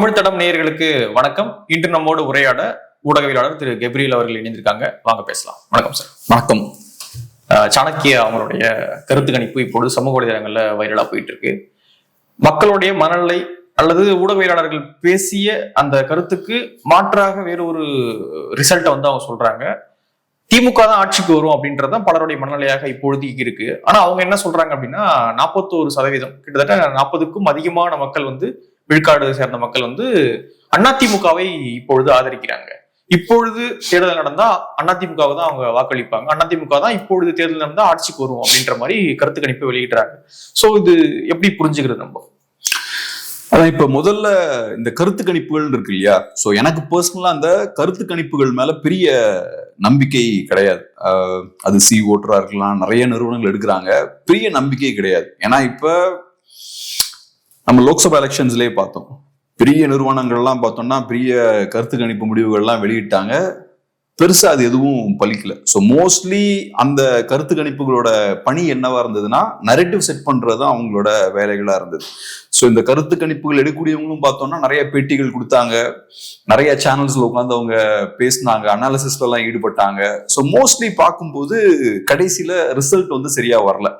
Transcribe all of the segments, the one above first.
தமிழ் தடம் நேயர்களுக்கு வணக்கம். இன்று நம்மோடு உரையாட ஊடகவியலாளர் திரு கெப்ரியல் அவர்கள் இணைந்திருக்காங்க. வாங்க பேசலாம். வணக்கம் சார் வணக்கம். சாணக்கிய அவங்களுடைய கருத்து கணிப்பு இப்பொழுது சமூக வலைதளங்கள்ல வைரலா போயிட்டு இருக்கு மக்களுடைய மனநிலை அல்லது ஊடகவியலாளர்கள் பேசிய அந்த கருத்துக்கு மாற்றாக வேறு ஒரு ரிசல்ட்டை வந்து அவங்க சொல்றாங்க. திமுக தான் ஆட்சிக்கு வரும் அப்படின்றதுதான் பலருடைய மனநிலையாக இப்பொழுதைக்கு இருக்கு. ஆனா அவங்க என்ன சொல்றாங்க அப்படின்னா நாற்பத்தோரு சதவீதம் கிட்டத்தட்ட நாற்பதுக்கும் அதிகமான மக்கள் வந்து விழுக்காடு சேர்ந்த மக்கள் வந்து அதிமுகவை இப்பொழுது ஆதரிக்கிறாங்க. இப்பொழுது தேர்தல் நடந்தா அதிமுகவை தான் அவங்க வாக்களிப்பாங்க. அதிமுக தான் இப்பொழுது தேர்தல் நடந்தா ஆட்சிக்கு வரும் அப்படின்ற மாதிரி கருத்து கணிப்பு வெளியிடுறாங்க. சோ இது எப்படி புரிஞ்சுக்கிறது நம்ம? அதான் இப்ப முதல்ல இந்த கருத்து கணிப்புகள் இருக்கு இல்லையா? சோ எனக்கு பர்சனலா அந்த கருத்து கணிப்புகள் மேல பெரிய நம்பிக்கை கிடையாது. அது சி ஓட்டரா இருக்கலாம் நிறைய நிறுவனங்கள் எடுக்கிறாங்க. பெரிய நம்பிக்கை கிடையாது. ஏன்னா இப்ப நம்ம லோக்சபா எலெக்ஷன்ஸ்லேயே பார்த்தோம். பெரிய நிறுவனங்கள்லாம் பார்த்தோம்னா பெரிய கருத்து கணிப்பு முடிவுகள்லாம் வெளியிட்டாங்க. பெருசா அது எதுவும் பலிக்கல. ஸோ மோஸ்ட்லி அந்த கருத்து கணிப்புகளோட பணி என்னவா இருந்ததுன்னா நரேட்டிவ் செட் பண்றது தான் அவங்களோட வேலைகளா இருந்தது. ஸோ இந்த கருத்து கணிப்புகள் எடுக்கக்கூடியவங்களும் பார்த்தோம்னா நிறைய பேட்டிகள் கொடுத்தாங்க. நிறைய சேனல்ஸ்ல உட்காந்து அவங்க பேசினாங்க. அனாலிசிஸ்ல எல்லாம் ஈடுபட்டாங்க. ஸோ மோஸ்ட்லி பார்க்கும்போது கடைசியில ரிசல்ட் வந்து சரியா வரல.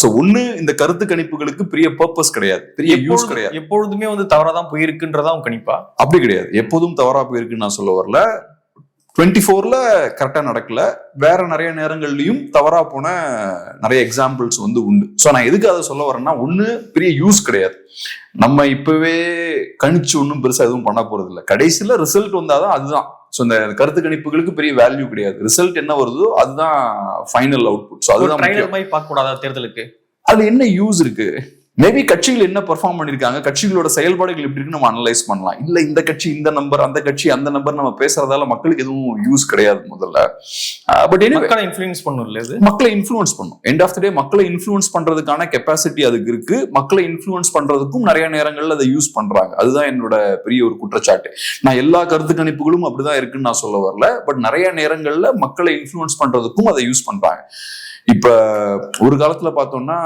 ஸோ ஒண்ணு இந்த கருத்து கணிப்புகளுக்கு பெரிய பர்பஸ் கிடையாது. பெரிய யூஸ் கிடையாது. எப்பொழுதுமே வந்து தவறாதான் போயிருக்குன்றதா அவங்க கணிப்பா? அப்படி கிடையாது. எப்போதும் தவறா போயிருக்குன்னு நான் சொல்ல வரல. டுவெண்ட்டி ஃபோர்ல கரெக்டா நடக்கல. வேற நிறைய நேரங்கள்லயும் தவறா போன நிறைய எக்ஸாம்பிள்ஸ் வந்து உண்டு. ஸோ நான் எதுக்கு அதை சொல்ல வரேன்னா ஒண்ணு பெரிய யூஸ் கிடையாது. நம்ம இப்பவே கணிச்சு ஒன்றும் பெருசா எதுவும் பண்ண போறது இல்லை கடைசியில ரிசல்ட் வந்தாதான் அதுதான். ஸோ இந்த கருத்து கணிப்புகளுக்கு பெரிய வேல்யூ கிடையாது. ரிசல்ட் என்ன வருதோ அதுதான் ஃபைனல் அவுட்புட் ஸோ அதுதான் பார்க்க கூடாதா தேர்தலுக்கு? அது என்ன யூஸ் இருக்கு? மேபி கட்சிகள் என்ன பெர்ஃபார்ம் பண்ணிருக்காங்க கட்சிகளோட செயல்பாடுகள் எப்படி இருக்கு நம்ம அனலைஸ் பண்ணலாம். இல்ல இந்த கட்சி இந்த நம்பர் அந்த கட்சி அந்த நம்பர் நம்ம பேசுறதால மக்களுக்கு எதுவும் யூஸ் கிடையாது முதல்ல. பட் மக்களை இன்ஃபுளுன்ஸ் பண்ணும் இல்ல இது? மக்களை இன்ஃப்ளூயன்ஸ் பண்ணும். எண்ட் ஆஃப் த டே மக்களை இன்ஃப்ளூயன்ஸ் பண்றதுக்கான கெப்பாசிட்டி அதுக்கு இருக்கு. மக்களை இன்ஃப்ளூயன்ஸ் பண்றதுக்கும் நிறைய நேரங்கள்ல அதை யூஸ் பண்றாங்க. அதுதான் என்னோட பெரிய ஒரு குற்றச்சாட்டு. நான் எல்லா கருத்து கணிப்புகளும் அப்படிதான் இருக்குன்னு நான் சொல்ல வரல. பட் நிறைய நேரங்கள்ல மக்களை இன்ஃப்ளூயன்ஸ் பண்றதுக்கும் அதை யூஸ் பண்றாங்க. இப்ப ஒரு காலத்துல பார்த்தோம்னா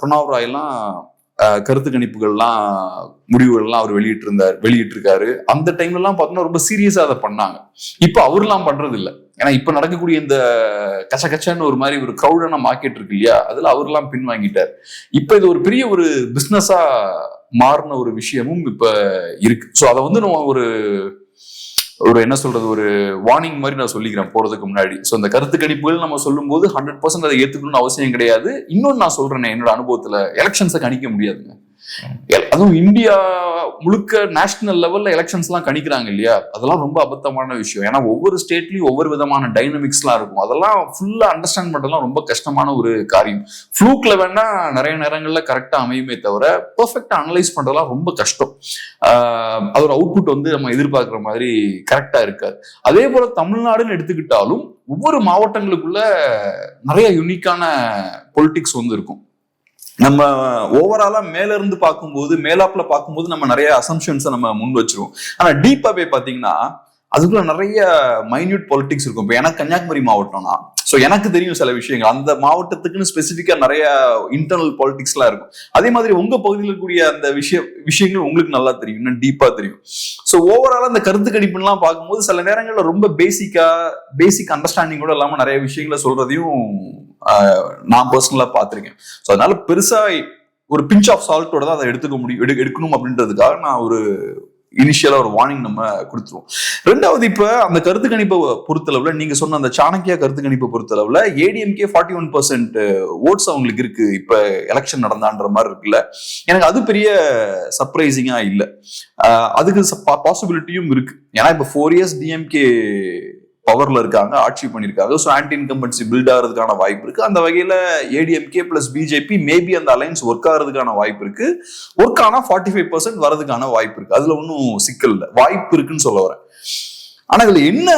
பிரணவ் ராய் எல்லாம் கருத்து கணிப்புகள்லாம் முடிவுகள்லாம் அவர் வெளியிட்டு இருந்தார் வெளியிட்டு இருக்காரு அந்த டைம்ல எல்லாம் பார்த்தோம்னா ரொம்ப சீரியஸா அதை பண்ணாங்க. இப்ப அவர்லாம் பண்றது இல்லை ஏன்னா இப்ப நடக்கக்கூடிய இந்த கச்ச கச்சன்னு ஒரு மாதிரி ஒரு க்ரௌடான மார்க்கெட் இருக்கு இல்லையா? அதுல அவர்லாம் பின் வாங்கிட்டார் இப்ப இது ஒரு பெரிய ஒரு பிசினஸா மாறின ஒரு விஷயமும் இப்ப இருக்கு. ஸோ அதை வந்து நம்ம ஒரு ஒரு என்ன சொல்றது ஒரு வார்னிங் மாதிரி நான் சொல்லிக்கிறேன் போறதுக்கு முன்னாடி. ஸோ இந்த கருத்து கணிப்புகள் நம்ம சொல்லும்போது ஹண்ட்ரட் பர்சன்ட் அதை ஏத்துக்கணும்னு அவசியம் கிடையாது. இன்னொன்னு நான் சொல்றேன்னே என்னோட அனுபவத்துல எலெக்ஷன்ஸை கணிக்க முடியாதுங்க. அதுவும் இந்தியா முழுக்க நேஷனல் லெவல்ல எலெக்ஷன்ஸ் எல்லாம் கணிக்கிறாங்க இல்லையா? அதெல்லாம் ரொம்ப அபத்தமான விஷயம். ஏன்னா ஒவ்வொரு ஸ்டேட்லயும் ஒவ்வொரு விதமான டைனமிக்ஸ்லாம் இருக்கும். அதெல்லாம் ஃபுல்லா அண்டர்ஸ்டாண்ட் பண்றதுலாம் ரொம்ப கஷ்டமான ஒரு காரியம். ஃப்ளூக்ல வேணா நிறைய நேரங்கள்ல கரெக்டா அமையுமே தவிர பெர்ஃபெக்டா அனலைஸ் பண்றதுலாம் ரொம்ப கஷ்டம். ஆஹ் அதோட அவுட்புட் வந்து நம்ம எதிர்பார்க்குற மாதிரி கரெக்டா இருக்காது. அதே போல தமிழ்நாடுன்னு எடுத்துக்கிட்டாலும் ஒவ்வொரு மாவட்டங்களுக்குள்ள நிறைய யுனிக்கான பொலிட்டிக்ஸ் வந்து இருக்கும். நம்ம ஓவராலா மேல இருந்து பார்க்கும்போது மேலாப்ல பார்க்கும்போது நம்ம நிறைய அசம்ஷன்ஸை நம்ம முன் வச்சிருவோம். ஆனா டீப்பா போய் பாத்தீங்கன்னா அதுக்குள்ள நிறைய மைன்யூட் பொலிட்டிக்ஸ் இருக்கும். இப்போ எனக்கு கன்னியாகுமரி மாவட்டம்னா ஸோ எனக்கு தெரியும் சில விஷயங்கள். அந்த மாவட்டத்துக்குன்னு ஸ்பெசிஃபிக்காக நிறைய இன்டர்னல் பாலிடிக்ஸ்லாம் இருக்கும். அதே மாதிரி உங்க பகுதியில் இருக்கக்கூடிய அந்த விஷய விஷயங்கள் உங்களுக்கு நல்லா தெரியும். இன்னும் டீப்பாக தெரியும். ஸோ ஓவரால் அந்த கருத்து கணிப்புலாம் பார்க்கும்போது சில நேரங்களில் ரொம்ப பேசிக்காக பேசிக் அண்டர்ஸ்டாண்டிங்கோட இல்லாமல் நிறைய விஷயங்களை சொல்றதையும் நான் பர்சனலாக பார்த்துருக்கேன். ஸோ அதனால பெருசாக ஒரு பிஞ்ச் ஆஃப் சால்ட்டோட தான் அதை எடுத்துக்க முடியும் எடு எடுக்கணும் அப்படின்றதுக்காக நான் ஒரு இனிஷியலா ஒரு வார்னிங் நம்ம கொடுத்துருவோம். ரெண்டாவது இப்ப அந்த கருத்து கணிப்பை பொறுத்தளவுல நீங்க சொன்ன அந்த சாணக்கியா கருத்து கணிப்பை பொறுத்தளவுல ADMK forty one percent votes அவங்களுக்கு இருக்கு. இப்ப எலெக்ஷன் நடந்தான்ற மாதிரி இருக்குல்ல. எனக்கு அது பெரிய சர்ப்ரைசிங்கா இல்லை. அதுக்கு பாசிபிலிட்டியும் இருக்கு. ஏன்னா இப்ப ஃபோர் இயர்ஸ் டிஎம்கே பவர்ல இருக்காங்க ஆட்சி பண்ணிருக்காங்க ஸோ ஆன்டி இன்கம்பன்சி பில்ட் ஆகிறதுக்கான வாய்ப்பு இருக்கு. அந்த வகையில ஏடிஎம்கே பிளஸ் பிஜேபி மேபி அந்த அலைன்ஸ் ஒர்க் ஆகிறதுக்கான வாய்ப்பு இருக்கு. ஒர்க் ஆனா ஃபார்ட்டி ஃபைவ் பர்சன்ட் வரதுக்கான வாய்ப்பு இருக்கு. அதுல ஒன்றும் சிக்கல் இல்லை. வாய்ப்பு இருக்குன்னு சொல்ல வரேன். ஆனா இதுல என்ன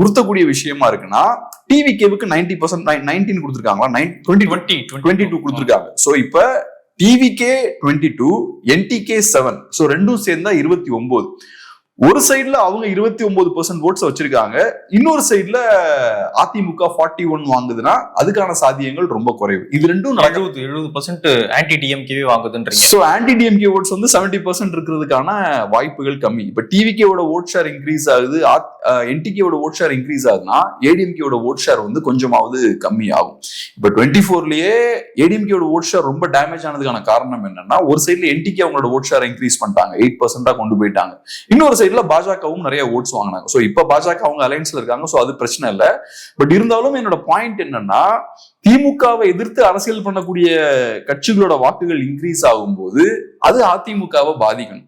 உறுத்தக்கூடிய விஷயமா இருக்குன்னா டிவி கேவுக்கு நைன்டி பர்சன்ட் நைன்டீன் கொடுத்துருக்காங்களா? Nine twenty twenty twenty two கொடுத்துருக்காங்க. ஸோ இப்போ TVK twenty two NTK seven so ரெண்டும் சேர்ந்தா இருபத்தி ஒன்பது ஒரு சைடுல அவங்க இருபத்தி ஒன்பது பர்சன்ட் ஓட்ஸ் வச்சிருக்காங்க. இன்னொரு சைடுல அதிமுக ஃபார்ட்டி ஒன் வாங்குதுன்னா அதுக்கான சாத்தியங்கள் ரொம்ப குறைவு. இது ரெண்டும் எழுபது எழுபது பர்சன்ட் ஆன்டி டிஎம்கேவே வாங்குதுன்றீங்க. ஸோ ஆன்டி டிஎம்கே ஓட்ஸ் வந்து செவன்டி பர்சன்ட் இருக்கிறதுக்கான வாய்ப்புகள் கம்மி. இப்ப டிவிகேவோட ஓட் ஷேர் இன்க்ரீஸ் ஆகுது. என்டிகேவோட ஓட் ஷேர் இன்க்ரீஸ் ஆகுதுன்னா ஏடிஎம்கேவோட ஓட் ஷேர் வந்து கொஞ்சமாவது கம்மி ஆகும் இப்ப டுவெண்ட்டி ஃபோர்லயே ஏடிஎம்கேவோட ஓட் ஷேர் ரொம்ப டேமேஜ் ஆனதுக்கான காரணம் என்னன்னா ஒரு சைடுல என்டிகே அவங்களோட ஓட் ஷேர் இன்க்ரீஸ் பண்ணிட்டாங்க. எயிட் பர்சன்டா கொண்டு போயிட்டாங்க. இன்னொரு சைடுல பாஜகவும் நிறைய ஓட்ஸ் வாங்கினாங்க. ஸோ இப்போ பாஜக அவங்க அலையன்ஸ்ல இருக்காங்க ஸோ அது பிரச்சனை இல்லை. பட் இருந்தாலும் என்னோட பாயிண்ட் என்னன்னா திமுகவை எதிர்த்து அரசியல் பண்ணக்கூடிய கட்சிகளோட வாக்குகள் இன்க்ரீஸ் ஆகும்போது அது அதிமுகவை பாதிக்கணும்.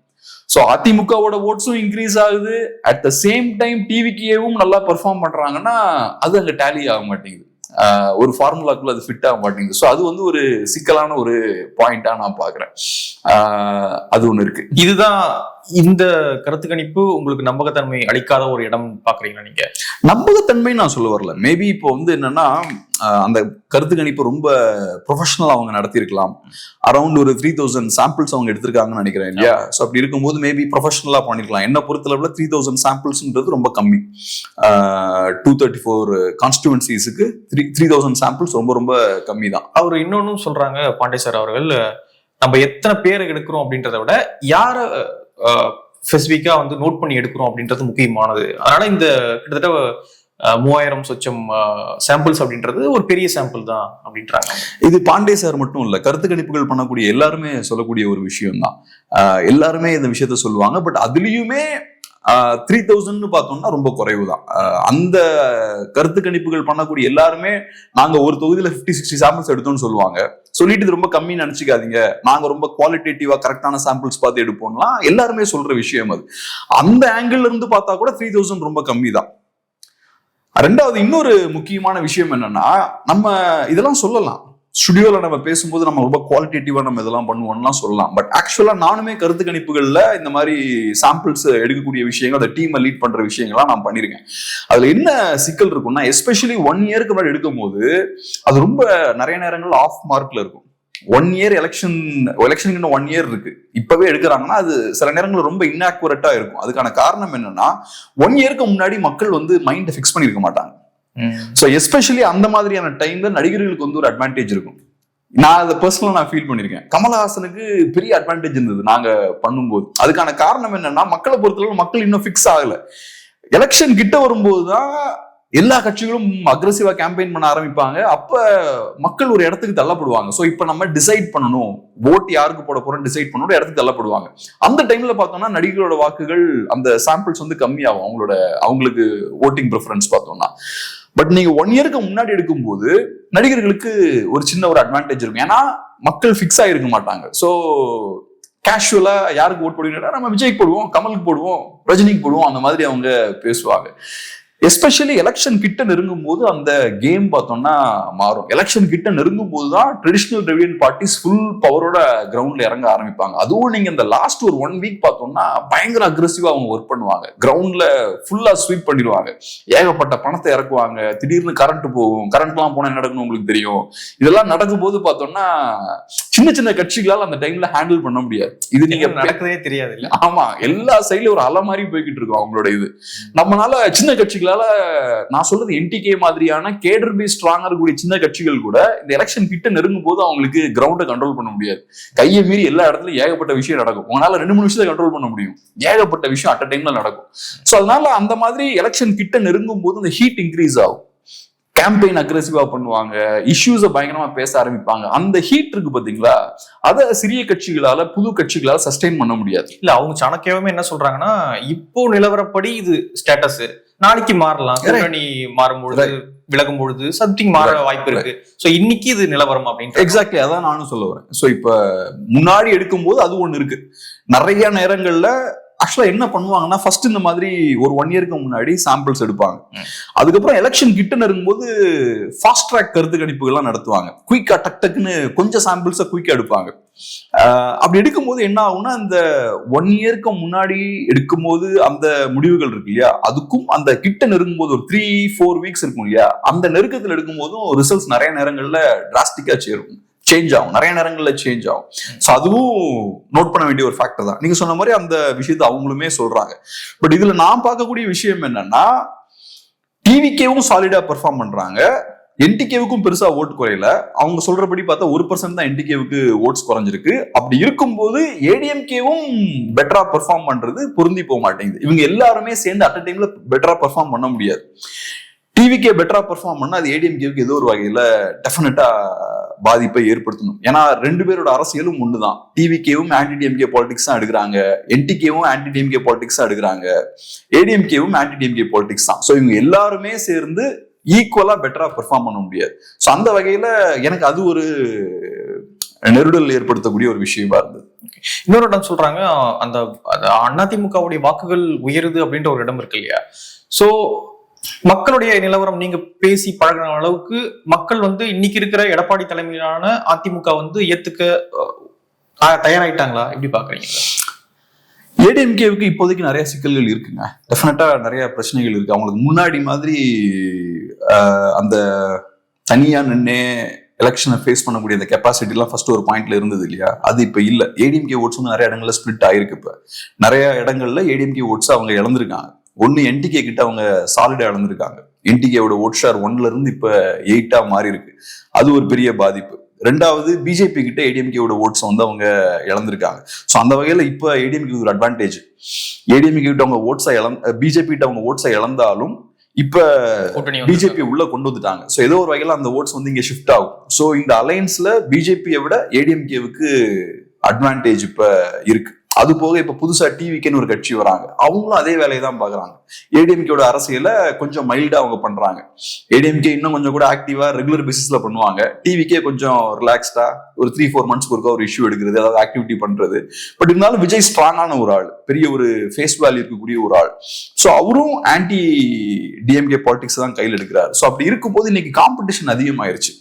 ஸோ அதிமுகவோட ஓட்ஸும் இன்க்ரீஸ் ஆகுது. அட் த சேம் டைம் டிவிக்கேவும் நல்லா பெர்ஃபார்ம் பண்றாங்கன்னா அது அங்க டேலி ஆக மாட்டேங்குது. ஒரு ஃபார்முலாக்குள்ள அது ஃபிட் ஆக மாட்டேங்குது. ஸோ அது வந்து ஒரு சிக்கலான ஒரு பாயிண்டா நான் பாக்குறேன் அது ஒன்று இருக்கு. இதுதான் இந்த கருத்து கணிப்பு உங்களுக்கு நம்பகத்தன்மை அளிக்காத ஒரு இடம் பாக்குறீங்களா நீங்க? நம்பகத்தன்மை நான் சொல்ல வரல. மேபி இப்போ வந்து என்னன்னா அந்த கருத்து கணிப்பு ரொம்ப ப்ரொஃபஷனல் அவங்க நடத்தியிருக்கலாம். அரௌண்ட் ஒரு த்ரீ தௌசண்ட் சாம்பிள்ஸ் அவங்க எடுத்திருக்காங்கன்னு நினைக்கிறேன் இல்லையா? ஸோ அப்படி இருக்கும்போது மேபி ப்ரொஃபஷனலாக பண்ணிருக்கலாம். என்ன பொறுத்தளவில் த்ரீ தௌசண்ட் சாம்பிள்ஸ்ன்றது ரொம்ப கம்மி. டூ தேர்ட்டி ஃபோர் கான்ஸ்டுவன்சிஸுக்கு த்ரீ த்ரீ தௌசண்ட் சாம்பிள்ஸ் ரொம்ப ரொம்ப கம்மி தான் அவர் இன்னொன்னும் சொல்றாங்க பாண்டே சார் அவர்கள் நம்ம எத்தனை பேரை எடுக்கிறோம் அப்படின்றத விட யார ஸ்பெசிஃபிக்காக வந்து நோட் பண்ணி எடுக்கிறோம் அப்படின்றது முக்கியமானது. அதனால இந்த கிட்டத்தட்ட மூவாயிரம் சொச்சம் சாம்பிள்ஸ் அப்படின்றது ஒரு பெரிய சாம்பிள் தான் அப்படின்றாங்க. இது பாண்டே சார் மட்டும் இல்லை கருத்து கணிப்புகள் பண்ணக்கூடிய எல்லாருமே சொல்லக்கூடிய ஒரு விஷயம் தான் எல்லாருமே இந்த விஷயத்த சொல்லுவாங்க பட் அதுலேயுமே த்ரீ தௌசண்ட்னு பார்த்தோம்னா ரொம்ப குறைவு தான் அந்த கருத்து கணிப்புகள் பண்ணக்கூடிய எல்லாருமே நாங்க ஒரு தொகுதியில 50 சிக்ஸ்டி சாம்பிள்ஸ் எடுத்தோம்னு சொல்லுவாங்க. சொல்லிட்டு இது ரொம்ப கம்மின்னு நினைச்சுக்காதீங்க. நாங்க ரொம்ப குவாலிட்டேட்டிவா கரெக்டான சாம்பிள்ஸ் பார்த்து எடுப்போம்லாம் எல்லாருமே சொல்ற விஷயம் அது. அந்த ஆங்கிள் இருந்து பார்த்தா கூட த்ரீ தௌசண்ட் ரொம்ப கம்மி தான் ரெண்டாவது இன்னொரு முக்கியமான விஷயம் என்னன்னா நம்ம இதெல்லாம் சொல்லலாம். ஸ்டுடியோவில் நம்ம பேசும்போது நம்ம ரொம்ப குவாலிட்டேட்டிவாக நம்ம இதெல்லாம் பண்ணுவோம்லாம் சொல்லலாம். பட் ஆக்சுவலாக நானுமே கருத்து கணிப்புகளில் இந்த மாதிரி சாம்பிள்ஸ் எடுக்கக்கூடிய விஷயங்கள் அந்த டீமை லீட் பண்ணுற விஷயங்கள்லாம் நான் பண்ணியிருக்கேன் அதில் என்ன சிக்கல் இருக்கும்னா எஸ்பெஷலி ஒன் இயருக்கு முன்னாடி எடுக்கும்போது அது ரொம்ப நிறைய நேரங்கள் ஆஃப் மார்க்கில் இருக்கும். ஒன் இயர் எலெக்ஷன் எலெக்ஷனுக்கு இன்னும் ஒன் இயர் இருக்கு. இப்பவே எடுக்கிறாங்கன்னா அது சில நேரங்களில் ரொம்ப இன்னாக்குரேட்டா இருக்கும். அதுக்கான காரணம் என்னன்னா ஒன் இயருக்கு முன்னாடி மக்கள் வந்து மைண்டை ஃபிக்ஸ் பண்ணியிருக்க மாட்டாங்க. ஸோ எஸ்பெஷலி அந்த மாதிரியான டைம்ல நடிகர்களுக்கு வந்து ஒரு அட்வான்டேஜ் இருக்கும். நான் அதை பர்சனலாக நான் ஃபீல் பண்ணியிருக்கேன். கமலஹாசனுக்கு பெரிய அட்வான்டேஜ் இருந்தது. நாங்க பண்ணும்போது. அதுக்கான காரணம் என்னன்னா மக்களை பொறுத்தளவு மக்கள் இன்னும் ஃபிக்ஸ் ஆகல. எலெக்ஷன் கிட்ட வரும்போது தான் எல்லா கட்சிகளும் அக்ரஸிவா கேம்பெயின் பண்ண ஆரம்பிப்பாங்க. அப்ப மக்கள் ஒரு இடத்துக்கு தள்ளப்படுவாங்க. ஸோ இப்போ நம்ம டிசைட் பண்ணணும். ஓட் யாருக்கு போட போறோம் டிசைட் பண்ணணும் இடத்துக்கு தள்ளப்படுவாங்க. அந்த டைம்ல பார்த்தோம்னா நடிகர்களோட வாக்குகள் அந்த சாம்பிள்ஸ் வந்து கம்மியாகும். அவங்களோட அவங்களுக்கு ஓட்டிங் ப்ரிஃபரன்ஸ் பார்த்தோம்னா. பட் நீங்க ஒன் இயருக்கு முன்னாடி எடுக்கும்போது நடிகர்களுக்கு ஒரு சின்ன ஒரு அட்வான்டேஜ் இருக்கும். ஏன்னா மக்கள் ஃபிக்ஸ் ஆகிருக்க மாட்டாங்க. ஸோ கேஷுவலா யாருக்கு ஓட் போடுவீங்கன்னா நம்ம விஜய்க்கு போடுவோம் கமலுக்கு போடுவோம் ரஜினிக்கு போடுவோம் அந்த மாதிரி அவங்க பேசுவாங்க. எஸ்பெஷலி எலெக்ஷன் கிட்ட நெருங்கும் போது அந்த கேம் பார்த்தோம்னா மாறும். எலெக்ஷன் கிட்ட நெருங்கும் போது தான் ட்ரெடிஷனல் ரெவியன் பார்ட்டிஸ் ஃபுல் பவரோட கிரவுண்ட்ல இறங்க ஆரம்பிப்பாங்க. அதுவும் நீங்க இந்த லாஸ்ட் ஒரு ஒன் வீக் பார்த்தோம்னா பயங்கர அக்ரெசிவா அவங்க ஒர்க் பண்ணுவாங்க. கிரவுண்ட்ல ஃபுல்லா ஸ்வீப் பண்ணிடுவாங்க. ஏகப்பட்ட பணத்தை இறக்குவாங்க. திடீர்னு கரண்ட் போகும். கரண்ட்லாம் போனா என்ன நடக்கணும் உங்களுக்கு தெரியும். இதெல்லாம் நடக்கும்போது பார்த்தோம்னா சின்ன சின்ன கட்சிகளால் அந்த டைம்ல ஹேண்டில் பண்ண முடியாது. இது நீங்க நடக்கிறதே தெரியாது இல்ல ஆமா எல்லா சைட்லயும் ஒரு அலை மாதிரி போய்கிட்டு இருக்கும் அவங்களோட இது. நம்மளால சின்ன கட்சிகளால நான் சொல்றது என்டிகே மாதிரியான கேடர் பி ஸ்ட்ராங்கா இருக்கக்கூடிய சின்ன கட்சிகள் கூட இந்த எலெக்ஷன் கிட்ட நெருங்கும் போது அவங்களுக்கு கிரவுண்டை கண்ட்ரோல் பண்ண முடியாது. கையை மீறி எல்லா இடத்துலயும் ஏகப்பட்ட விஷயம் நடக்கும். உங்களால ரெண்டு மூணு விஷயத்தை கண்ட்ரோல் பண்ண முடியும். ஏகப்பட்ட விஷயம் அட் டைம்ல நடக்கும். சோ அதனால அந்த மாதிரி எலெக்ஷன் கிட்ட நெருங்கும் போது இந்த ஹீட் இன்க்ரீஸ் ஆகும். கேம்பெயின் அக்ரெசிவா பண்ணுவாங்க. இஷ்யூஸை பயங்கரமா பேச ஆரம்பிப்பாங்க. அந்த ஹீட் இருக்கு பாத்தீங்களா? அதை சிறிய கட்சிகளால புது கட்சிகளால சஸ்டெயின் பண்ண முடியாது. இல்ல அவங்க சாணக்கியமே என்ன சொல்றாங்கன்னா இப்போ நிலவரப்படி இது ஸ்டேட்டஸ் நாளைக்கு மாறலாம். கூட்டணி மாறும் பொழுது விலகும் பொழுது சம்திங் மாற வாய்ப்பு இருக்கு. சோ இன்னைக்கு இது நிலவரம் அப்படின்ட்டு எக்ஸாக்ட்லி அதான் நானும் சொல்ல வரேன். ஸோ இப்ப முன்னாடி எடுக்கும்போது அது ஒண்ணு இருக்கு. நிறைய நேரங்கள்ல ஆக்சுவலா என்ன பண்ணுவாங்கன்னா ஃபர்ஸ்ட் இந்த மாதிரி ஒரு ஒன் இயருக்கு முன்னாடி சாம்பிள்ஸ் எடுப்பாங்க. அதுக்கப்புறம் எலெக்ஷன் கிட்ட நெருங்கும்போது ஃபாஸ்ட் ட்ராக் கருத்து கணிப்புகள்லாம் நடத்துவாங்க. குயிக்கா டக் டக்குன்னு கொஞ்சம் சாம்பிள்ஸை குயிக்கா எடுப்பாங்க. அப்படி எடுக்கும்போது என்ன ஆகும்னா அந்த ஒன் இயருக்கு முன்னாடி எடுக்கும்போது அந்த முடிவுகள் இருக்கு இல்லையா? அதுக்கும் அந்த கிட்ட நெருங்கும் போது ஒரு த்ரீ ஃபோர் வீக்ஸ் இருக்கும் இல்லையா? அந்த நெருக்கத்தில் எடுக்கும் போதும் ரிசல்ட்ஸ் நிறைய நேரங்களில் டிராஸ்டிக்காக சேரும். சேஞ்ச் ஆகும். நிறைய நேரங்களில் சேஞ்ச் ஆகும். ஸோ அதுவும் நோட் பண்ண வேண்டிய ஒரு ஃபேக்டர் தான். நீங்க சொன்ன மாதிரி அந்த விஷயத்தை அவங்களுமே சொல்றாங்க. பட் இதுல நான் பார்க்கக்கூடிய விஷயம் என்னன்னா டிவிகேவும் சாலிடா பெர்ஃபார்ம் பண்றாங்க. என்டிகேவுக்கும் பெருசா ஓட் குறையல. அவங்க சொல்றபடி பார்த்தா ஒரு பர்சன்ட் தான் என்டிகேவுக்கு ஓட்ஸ் குறைஞ்சிருக்கு. அப்படி இருக்கும்போது ஏடிஎம்கேவும் பெட்டரா பெர்ஃபார்ம் பண்றது பொருந்தி போக மாட்டேங்குது. இவங்க எல்லாருமே சேர்ந்து அட் டைம்ல பெட்டரா பெர்ஃபார்ம் பண்ண முடியாது. டிவிகே பெட்டரா பெர்ஃபார்ம் பண்ணா அது ஏடிஎம்கேவுக்கு ஏதோ ஒரு வகையில டெஃபினட்டா பாதிப்பை ஏற்படுத்தணும். ஏன்னா ரெண்டு பேரோட அரசியலும் ஒண்ணுதான். டிவிகேவும் ஆன்டி டிஎம்கே பாலிடிக்ஸ் தான் எடுக்கிறாங்க. என்டிகேவும் ஆன்டி டிஎம்கே பாலிடிக்ஸ் தான் எடுக்கிறாங்க. ஏடிஎம்கேவும் ஆன்டி டிஎம்கே பாலிடிக்ஸ் தான். ஸோ இவங்க எல்லாருமே சேர்ந்து ஈக்குவலா பெட்டரா பெர்ஃபார்ம் பண்ண முடியாது. ஸோ அந்த வகையில எனக்கு அது ஒரு நெருடல் ஏற்படுத்தக்கூடிய ஒரு விஷயமா இருந்தது. இன்னொரு இடம் சொல்றாங்க அந்த அதிமுகவுடைய வாக்குகள் உயருது அப்படின்ற ஒரு இடம் இருக்கு இல்லையா? ஸோ மக்களுடைய நிலவரம் நீங்க பேசி பழகின அளவுக்கு மக்கள் வந்து இன்னைக்கு இருக்கிற எடப்பாடி தலைமையிலான அதிமுக வந்து ஏத்துக்க தயாராயிட்டாங்களா? எப்படி பாக்குறீங்க? ஏடிஎம்கேவுக்கு இப்போதைக்கு நிறைய சிக்கல்கள் இருக்குங்க. டெஃபினட்டா நிறைய பிரச்சனைகள் இருக்கு. அவங்களுக்கு முன்னாடி மாதிரி ஆஹ், அந்த தனியா நின்னே எலெக்ஷனை ஃபேஸ் பண்ணக்கூடிய அந்த கெப்பாசிட்டி எல்லாம் ஃபர்ஸ்ட் ஒரு பாயிண்ட்ல இருந்தது இல்லையா? அது இப்ப இல்ல. ஏடிஎம்கே ஓட்ஸ் வந்து நிறைய இடங்கள்ல ஸ்பிளிட் ஆயிருக்கு இப்ப. நிறைய இடங்கள்ல ஏடிஎம்கே ஓட்ஸ் அவங்க இழந்திருக்காங்க. ஒன்னு என்டிகே கிட்ட அவங்க சாலிடா இழந்திருக்காங்க. என்டிகேவோட ஓட் ஷேர் ஒன்ல இருந்து இப்ப எயிட்டா மாறி இருக்கு. அது ஒரு பெரிய பாதிப்பு. ரெண்டாவது பிஜேபி கிட்ட ஏடிஎம்கேவோட ஓட்ஸ் வந்து அவங்க இழந்திருக்காங்க. ஸோ அந்த வகையில இப்போ ஏடிஎம்கே ஒரு அட்வான்டேஜ் ஏடிஎம்கே கிட்ட அவங்க ஓட்ஸை இழந்த பிஜேபி கிட்ட அவங்க ஓட்ஸை இழந்தாலும் இப்ப பிஜேபி உள்ள கொண்டு வந்துட்டாங்க. ஸோ ஏதோ ஒரு வகையில அந்த ஓட்ஸ் வந்து இங்க ஷிஃப்ட் ஆகும். ஸோ இந்த அலையன்ஸ்ல பிஜேபியை விட ஏடிஎம்கேவுக்கு அட்வான்டேஜ் இப்ப இருக்கு. அது போக இப்ப புதுசா டிவிக்குன்னு ஒரு கட்சி வராங்க. அவங்களும் அதே வேலையை தான் பாக்குறாங்க. ஏடிஎம்கேட அரசியல கொஞ்சம் மைல்டா அவங்க பண்றாங்க. ஏடிஎம்கே இன்னும் கொஞ்சம் கூட ஆக்டிவா ரெகுலர் பேசிஸ்ல பண்ணுவாங்க. டிவிக்கே கொஞ்சம் ரிலாக்ஸ்டா ஒரு த்ரீ ஃபோர் மந்த்ஸ்க்கு ஒருக்கா ஒரு இஷ்யூ எடுக்கிறது அதாவது ஆக்டிவிட்டி பண்றது. பட் இருந்தாலும் விஜய் ஸ்ட்ராங்கான ஒரு ஆள் பெரிய ஒரு ஃபேஸ் வேல்யூ இருக்கக்கூடிய ஒரு ஆள். ஸோ அவரும் ஆன்டி டிஎம்கே பாலிடிக்ஸ் தான் கையில் எடுக்கிறாரு. ஸோ அப்படி இருக்கும்போது இன்னைக்கு காம்படிஷன் அதிகமாயிருச்சு.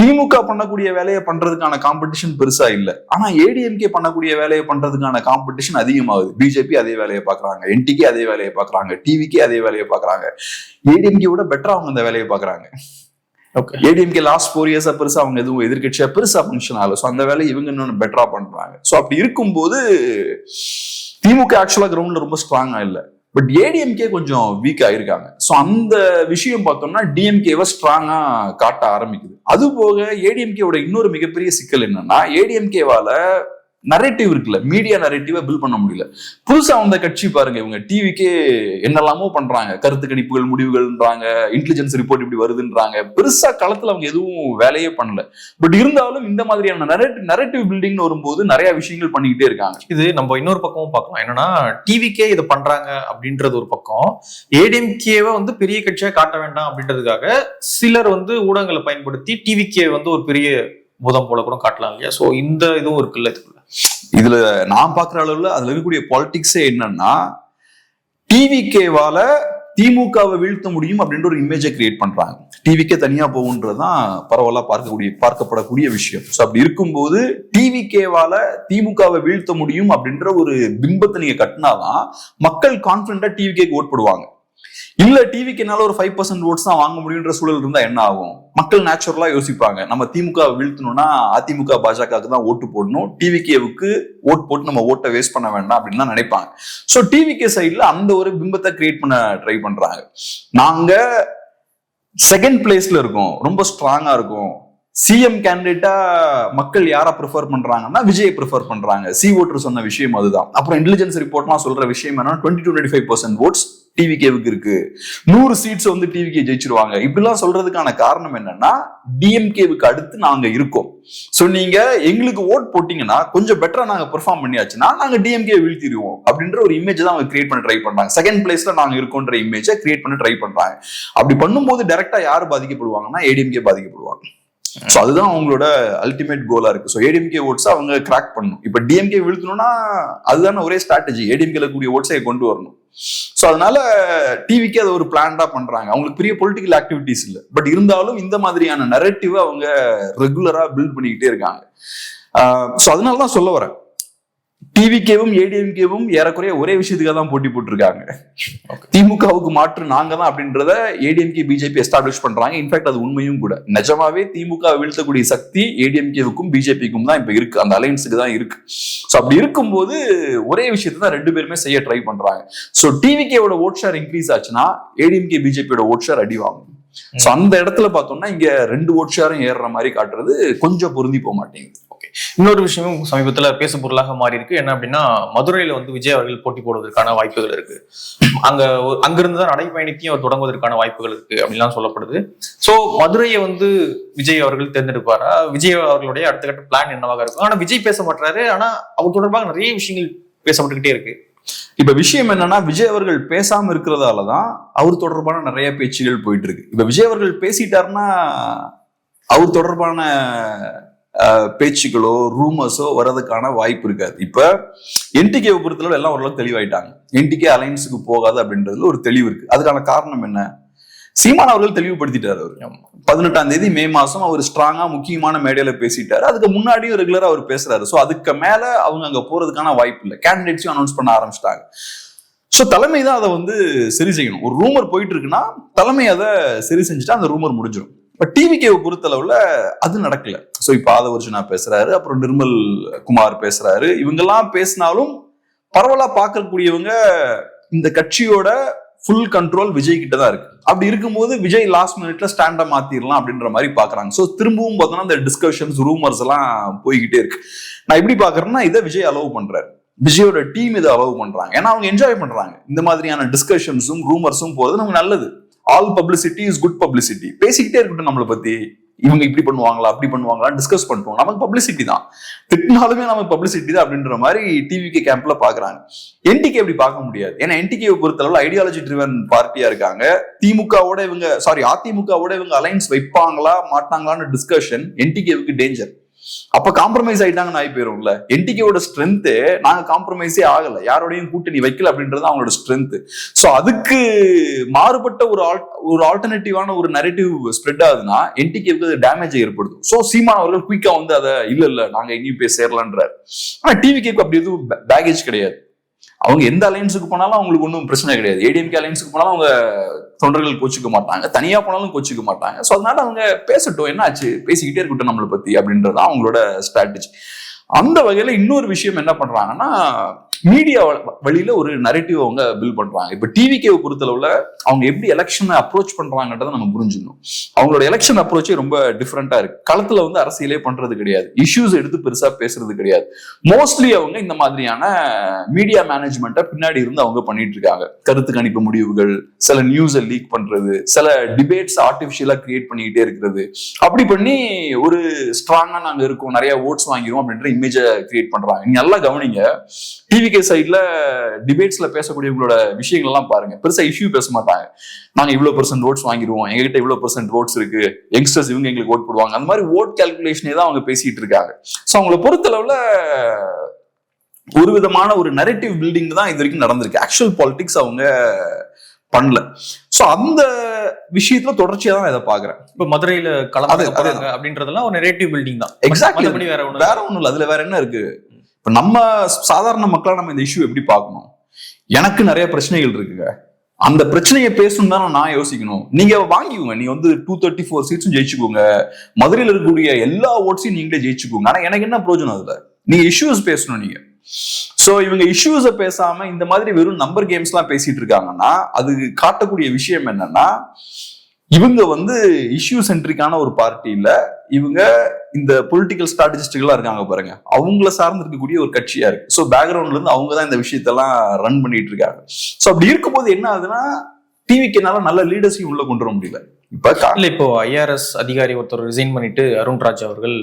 திமுக பண்ணக்கூடிய வேலையை பண்றதுக்கான காம்படிஷன் பெருசா இல்லை. ஆனா ஏடிஎம்கே பண்ணக்கூடிய வேலையை பண்றதுக்கான காம்படிஷன் அதிகமாகுது. பிஜேபி அதே வேலையை பாக்குறாங்க என்டிகே அதே வேலையை பாக்குறாங்க டிவிக்கே அதே வேலையை பாக்குறாங்க ஏடிஎம்கே விட பெட்டரா அவங்க அந்த வேலையை பாக்குறாங்க ஓகே ஏடிஎம்கே லாஸ்ட் ஃபோர் இயர்ஸா பெருசா அவங்க எதுவும் எதிர்கட்சியா பெருசா ஃபங்க்ஷன் ஆகல. ஸோ அந்த வேலையை இவங்க இன்னொன்று பெட்டரா பண்றாங்க. ஸோ அப்படி இருக்கும்போது திமுக ஆக்சுவலா கிரவுண்ட்ல ரொம்ப ஸ்ட்ராங்கா இல்ல. பட் ஏடிஎம்கே கொஞ்சம் வீக் ஆயிருக்காங்க. ஸோ அந்த விஷயம் பார்த்தோம்னா டிஎம்கேவை ஸ்ட்ராங்கா காட்ட ஆரம்பிக்குது. அது போக ஏடிஎம்கேவோட இன்னொரு மிகப்பெரிய சிக்கல் என்னன்னா ஏடிஎம்கேவால நரேட்டிவ் இருக்குல்ல மீடியா நரேட்டிவை பில் பண்ண முடியல. புதுசா வந்த கட்சி பாருங்க இவங்க டிவிக்கே என்னெல்லாமோ பண்றாங்க. கருத்து கணிப்புகள் முடிவுகள்ன்றாங்க இன்டெலிஜென்ஸ் ரிப்போர்ட் இப்படி வருதுன்றாங்க. பெருசா களத்துல அவங்க எதுவும் வேலையே பண்ணல. பட் இருந்தாலும் இந்த மாதிரியான நரேட்டிவ் பில்டிங்னு வரும்போது நிறைய விஷயங்கள் பண்ணிக்கிட்டே இருக்காங்க. இது நம்ம இன்னொரு பக்கமும் பார்க்கலாம். என்னன்னா டிவிக்கே இதை பண்றாங்க அப்படின்றது ஒரு பக்கம். ஏடிஎம்கேவை வந்து பெரிய கட்சியா காட்ட வேண்டாம் அப்படின்றதுக்காக சிலர் வந்து ஊடகங்களை பயன்படுத்தி டிவிக்கே வந்து ஒரு பெரிய பூதம் போல கூட காட்டலாம் இல்லையா? ஸோ இந்த இதுவும் இருக்குல்ல இதுக்குள்ள. இதுல நான் பாக்குற அளவுல அதுல இருக்கக்கூடிய பாலிடிக்ஸே என்னன்னா டிவிகேவால திமுகவை வீழ்த்த முடியும் அப்படின்ற ஒரு இமேஜை கிரியேட் பண்றாங்க. டிவிக்கே தனியா போகுன்றதுதான் பரவலா பார்க்கக்கூடிய பார்க்கப்படக்கூடிய விஷயம். ஸோ அப்படி இருக்கும்போது டிவிகேவால திமுகவை வீழ்த்த முடியும் அப்படின்ற ஒரு பிம்பத்தை நீங்க கட்டினாதான் மக்கள் கான்பிடண்டா டிவிகேக்கு ஓட் போடுவாங்க. இல்ல என்னால ஒரு ஃபைவ் பர்சன்ட் ஓட்ஸ் தான் வாங்க முடியுன்ற சூழல் இருந்தா என்ன ஆகும்? மக்கள் நேச்சுரலா யோசிப்பாங்க. நம்ம திமுக வீழ்த்தணும்னா அதிமுக பாஜகவுக்கு தான் ஓட்டு போடணும். டிவிகேவுக்கு ஓட் போட்டு நம்ம ஓட்டை வேஸ்ட் பண்ண வேண்டாம் அப்படின்னு தான் நினைப்பாங்க. ஸோ டிவிகே சைட்ல அந்த ஒரு பிம்பத்தை கிரியேட் பண்ண ட்ரை பண்றாங்க. நாங்க செகண்ட் பிளேஸ்ல இருக்கோம். ரொம்ப ஸ்ட்ராங்கா இருக்கும். சிஎம் கேண்டிடேட்டா மக்கள் யாரை ப்ரிஃபர் பண்றாங்கன்னா விஜய் ப்ரிஃபர் பண்றாங்க. சி ஓட்டர் சொன்ன விஷயம் அதுதான். அப்புறம் இன்டெலிஜென்ஸ் ரிப்போர்ட்லாம் சொல்ற விஷயம் என்னன்னா twenty twenty five percent votes டிவிகேவுக்கு இருக்கு. நூறு சீட்ஸ் வந்து டிவிகே ஜெயிச்சிருவாங்க. இப்படிலாம் சொல்றதுக்கான காரணம் என்னன்னா டிஎம்கேவுக்கு அடுத்து நாங்க இருக்கோம். சோ நீங்க எங்களுக்கு ஓட் போட்டீங்கன்னா கொஞ்சம் பெட்டரா நாங்க பெர்ஃபார்ம் பண்ணியாச்சுன்னா நாங்க டிஎம்கே வீழ்த்திடுவோம். அப்படின்ற ஒரு இமேஜ் தான் அவங்க கிரியேட் பண்ண ட்ரை பண்றாங்க. செகண்ட் பிளேஸ்ல நாங்க இருக்கோன்ற இமேஜை கிரியேட் பண்ண ட்ரை பண்றாங்க. அப்படி பண்ணும்போது டைரக்டா யார் பாதிக்கப்படுவாங்கன்னா ஏடிஎம்கே பாதிக்கப்படுவாங்க. ஸோ அதுதான் அவங்களோட அல்டிமேட் கோலா இருக்கு. ஸோ ஏடிஎம்கே ஓட்ஸ் அவங்க கிராக் பண்ணணும். இப்போ டிஎம்கே விழுத்தணும்னா அதுதான ஒரே ஸ்ட்ராட்டஜி ஏடிஎம்கேல கூடிய ஓட்ஸை கொண்டு வரணும். ஸோ அதனால டிவிக்கு அதை ஒரு பிளான்டா பண்றாங்க. அவங்களுக்கு பெரிய பொலிட்டிக்கல் ஆக்டிவிட்டிஸ் இல்லை. பட் இருந்தாலும் இந்த மாதிரியான நரேட்டிவ் அவங்க ரெகுலரா பில்ட் பண்ணிக்கிட்டே இருக்காங்க. ஸோ அதனால தான் சொல்ல வரேன். டிவிகேவும் ஏடிஎம்கேவும் ஏறக்குறைய ஒரே விஷயத்துக்காக தான் போட்டி போட்டிருக்காங்க. திமுகவுக்கு மாற்று நாங்க தான் அப்படின்றத ஏடிஎம்கே பிஜேபி எஸ்டாப்ளிஷ் பண்றாங்க. இன்ஃபேக்ட் அது உண்மையும் கூட. நிஜமாவே திமுக வீழ்த்தக்கூடிய சக்தி ஏடிஎம்கேவுக்கும் பிஜேபிக்கும் தான் இப்ப இருக்கு. அந்த அலையன்ஸுக்கு தான் இருக்கு. ஸோ அப்படி இருக்கும்போது ஒரே விஷயத்தை தான் ரெண்டு பேருமே செய்ய ட்ரை பண்றாங்க. ஸோ டிவிகேவோட ஓட் ஷேர் இன்க்ரீஸ் ஆச்சுன்னா ஏடிஎம்கே பிஜேபியோட ஓட் ஷேர் அடி வாங்கும். ஸோ அந்த இடத்துல பார்த்தோம்னா இங்க ரெண்டு ஓட் ஷேரும் ஏறுற மாதிரி காட்டுறது கொஞ்சம் பொருந்தி போக மாட்டேங்குது. இன்னொரு விஷயமும் சமீபத்துல பேசு பொருளாக மாறி இருக்கு. என்ன அப்படின்னா மதுரையில வந்து விஜய் அவர்கள் போட்டி போடுவதற்கான வாய்ப்புகள் இருக்கு. அங்க அங்கிருந்து தான் நடைப்பயணத்தையும் அவர் தொடங்குவதற்கான வாய்ப்புகள் இருக்கு அப்படின்லாம் சொல்லப்படுது. சோ மதுரையை வந்து விஜய் அவர்கள் தேர்ந்தெடுப்பாரா? விஜய் அவர்களுடைய அடுத்த கட்ட பிளான் என்னவாக இருக்கும்? ஆனா விஜய் பேச மாட்டாரு ஆனா அவர் தொடர்பாக நிறைய விஷயங்கள் பேசப்பட்டுக்கிட்டே இருக்கு. இப்ப விஷயம் என்னன்னா விஜய் அவர்கள் பேசாம இருக்கிறதால தான் அவர் தொடர்பான நிறைய பேச்சுகள் போயிட்டு இருக்கு. இப்ப விஜய் அவர்கள் பேசிட்டாருன்னா அவர் தொடர்பான பேச்சுக்களோ ரூமர்ஸோ வர்றதுக்கான வாய்ப்பு இருக்காது. இப்போ என்டிகே பொறுத்தளவு எல்லாம் ஓரளவுக்கு தெளிவாயிட்டாங்க. என்டிகே அலைன்ஸுக்கு போகாது அப்படின்றதுல ஒரு தெளிவு இருக்கு. அதுக்கான காரணம் என்ன? சீமான் அவர்கள் தெளிவுபடுத்திட்டார் அவர். பதினெட்டாம் தேதி மே மாசம் அவர் ஸ்ட்ராங்கா முக்கியமான மேடையில பேசிட்டாரு. அதுக்கு முன்னாடியும் ரெகுலரா அவர் பேசுறாரு. ஸோ அதுக்கு மேல அவங்க அங்க போறதுக்கான வாய்ப்பு இல்லை. கேண்டிடேட்ஸையும் அனௌன்ஸ் பண்ண ஆரம்பிச்சிட்டாங்க. ஸோ தலைமை தான் அதை வந்து சரி செய்யணும். ஒரு ரூமர் போயிட்டு இருக்குன்னா தலைமை அதை சரி செஞ்சுட்டா அந்த ரூமர் முடிஞ்சிடும் இப்போ டிவிகேவை பொறுத்தளவுல அது நடக்கல. ஸோ இப்போ ஆதவர்ஜுனா பேசுறாரு அப்புறம் நிர்மல் குமார் பேசுறாரு. இவங்கெல்லாம் பேசினாலும் பரவலா பார்க்கக்கூடியவங்க இந்த கட்சியோட ஃபுல் கண்ட்ரோல் விஜய் கிட்ட தான் இருக்கு. அப்படி இருக்கும்போது விஜய் லாஸ்ட் மினிட்ல ஸ்டாண்டை மாத்திரலாம் அப்படின்ற மாதிரி பாக்குறாங்க ஸோ திரும்பவும் பார்த்தோம்னா இந்த டிஸ்கஷன்ஸ் ரூமர்ஸ் எல்லாம் போய்கிட்டே இருக்கு. நான் எப்படி பாக்குறேன்னா இதை விஜய் அலோவ் பண்றாரு. விஜயோட டீம் இதை அலோவ் பண்றாங்க. ஏன்னா அவங்க என்ஜாய் பண்றாங்க. இந்த மாதிரியான டிஸ்கஷன்ஸும் ரூமர்ஸும் போறது நமக்கு நல்லது. All publicity is good publicity பேசிக்கிட்டே இருக்கட்டும் நம்மளை பத்தி. இவங்க இப்படி பண்ணுவாங்களா அப்படி பண்ணுவாங்களா டிஸ்கஸ் பண்ணுவோம் நமக்கு பப்ளிசிட்டி தான். திட்டினாலுமே நமக்கு பப்ளிசிட்டி தான் அப்படின்ற மாதிரி டிவிகே கேம்ப்ல பாக்குறாங்க. என்டிகே அப்படி பார்க்க முடியாது. ஏன்னா என்டிகே பொறுத்தளவு ஐடியாலஜி ட்ரிவன் பார்ட்டியா இருக்காங்க. திமுகவோட இவங்க சாரி அதிமுகவோட இவங்க அலைன்ஸ் வைப்பாங்களா மாட்டாங்களான்னு டிஸ்கஷன் என்டிகேவுக்கு டேஞ்சர் அப்ப காம்ப்ரமைஸ் ஆயிட்டாங்கன்னு ஆகி போயிரும்ல. என்டிகேவோட ஸ்ட்ரென்த்து நாங்க காம்ப்ரமைஸே ஆகல. யாரோடையும் கூட்டணி வைக்கல அப்படின்றது அவங்களோட ஸ்ட்ரென்த் சோ அதுக்கு மாறுபட்ட ஒரு ஆல் ஒரு ஆல்டர்னேட்டிவான ஒரு நரேட்டிவ் ஸ்ப்ரெட் ஆகுதுன்னா என்டிகேவுக்கு அது டேமேஜ் ஏற்படுத்தும் சோ சீமான் அவர்கள் குயிக்கா வந்து அதை இல்ல இல்ல நாங்க இனியும் போய் சேரலான்றாரு. ஆனா டிவிகேக்கு அப்படி எதுவும் பேகேஜ் கிடையாது. அவங்க எந்த அலையன்ஸுக்கு போனாலும் அவங்களுக்கு ஒன்றும் பிரச்சனை கிடையாது. ஏடிஎம்கே அலையன்ஸுக்கு போனாலும் அவங்க தொண்டர்கள் கோச்சிக்க மாட்டாங்க. தனியா போனாலும் கோச்சிக்க மாட்டாங்க. ஸோ அதனால அவங்க பேசட்டும். என்னாச்சு? பேசிக்கிட்டே இருக்கட்டும் நம்மளை பத்தி அப்படின்றது தான் அவங்களோட ஸ்ட்ராட்டஜி அந்த வகையில இன்னொரு விஷயம் என்ன பண்றாங்கன்னா மீடியா வழியில ஒரு நரேட்டிவ் அவங்க பில் பண்றாங்க. இப்ப டிவிகேவை பொறுத்தளவுல அவங்க எப்படி எலெக்ஷனை அப்ரோச் பண்றாங்கன்றதை நம்ம புரிஞ்சுக்கணும். அவங்களோட எலெக்ஷன் அப்ரோச்சே ரொம்ப டிஃப்ரெண்டா இருக்கு. களத்துல வந்து அரசியலே பண்றது கிடையாது. இஷ்யூஸ் எடுத்து பெருசா பேசுறது கிடையாது. மோஸ்ட்லி அவங்க இந்த மாதிரியான மீடியா மேனேஜ்மெண்ட்டை பின்னாடி இருந்து அவங்க பண்ணிட்டு இருக்காங்க. கருத்து கணிப்பு முடிவுகள் சில நியூஸை லீக் பண்றது சில டிபேட்ஸ் ஆர்டிபிஷியலா கிரியேட் பண்ணிக்கிட்டே இருக்கிறது. அப்படி பண்ணி ஒரு ஸ்ட்ராங்கா நாங்க இருக்கோம் நிறைய ஓட்ஸ் வாங்கிடுவோம் அப்படின்ற இமேஜை கிரியேட் பண்றாங்க. நீங்க நல்லா கவனிங்க டிவி டிவிகே சைட்ல டிபேட்ஸ்ல பேசக்கூடியவங்களோட விஷயங்கள் எல்லாம் பாருங்க. பெருசா இஷ்யூ பேச மாட்டாங்க. நாங்க இவ்வளவு பெர்சென்ட் ஓட்ஸ் வாங்கிடுவோம் எங்ககிட்ட இவ்வளவு பெர்சென்ட் ஓட்ஸ் இருக்கு. யங்ஸ்டர்ஸ் இவங்க எங்களுக்கு ஓட் போடுவாங்க. அந்த மாதிரி ஓட் கால்குலேஷனே தான் அவங்க பேசிட்டு இருக்காங்க. ஸோ அவங்கள பொறுத்தளவுல ஒரு விதமான ஒரு நரேட்டிவ் பில்டிங் தான் இது வரைக்கும் நடந்திருக்கு. ஆக்சுவல் பாலிடிக்ஸ் அவங்க பண்ணல. சோ அந்த விஷயத்துல தொடர்ச்சியா தான் இதை பாக்குறேன். இப்ப மதுரையில கலந்து அப்படின்றதெல்லாம் ஒரு நெரேட்டிவ் பில்டிங் தான். மத்தபடி வேற ஒண்ணு வேற ஒண்ணும் இல்ல. அதுல வேற என்ன இருக்கு? இப்போ நம்ம சாதாரண மக்களாக நம்ம இந்த இஷ்யூ எப்படி பார்க்கணும்? எனக்கு நிறைய பிரச்சனைகள் இருக்குங்க. அந்த பிரச்சனையை பேசணும் தானே நான் யோசிக்கணும். நீங்க வாங்கிக்கோங்க. நீங்க வந்து டூ தேர்ட்டி ஃபோர் சீட்ஸும் ஜெயிச்சுக்கோங்க. மதுரையில் இருக்கக்கூடிய எல்லா ஓட்ஸையும் நீங்களே ஜெயிச்சுக்கோங்க. ஆனா எனக்கு என்ன பிரயோஜனம் அதுல? நீங்க இஷ்யூஸ் பேசணும் நீங்க. சோ இவங்க இஷ்யூஸ பேசாம இந்த மாதிரி வெறும் நம்பர் கேம்ஸ் எல்லாம் பேசிட்டு இருக்காங்கன்னா அது காட்டக்கூடிய விஷயம் என்னன்னா இவங்க வந்து இஷ்யூ சென்ட்ரிக்கான ஒரு பார்ட்டி இவங்க இந்த பொலிட்டிக்கல் ஸ்ட்ராட்டஜிஸ்டுகளா இருக்காங்க பாருங்க. அவங்கள சார்ந்து இருக்கக்கூடிய ஒரு கட்சியா இருக்கு. ஸோ பேக்ரவுண்ட்ல இருந்து அவங்க தான் இந்த விஷயத்தெல்லாம் ரன் பண்ணிட்டு இருக்காங்க. ஸோ அப்படி இருக்கும்போது என்ன ஆகுதுன்னா டிவிக்குனால நல்ல லீடர்ஸையும் உள்ள கொண்டு வர முடியல. இப்ப கா- இல்ல இப்போ ஐஆர்எஸ் அதிகாரி ஒருத்தர் ரிசைன் பண்ணிட்டு அருண்ராஜ் அவர்கள்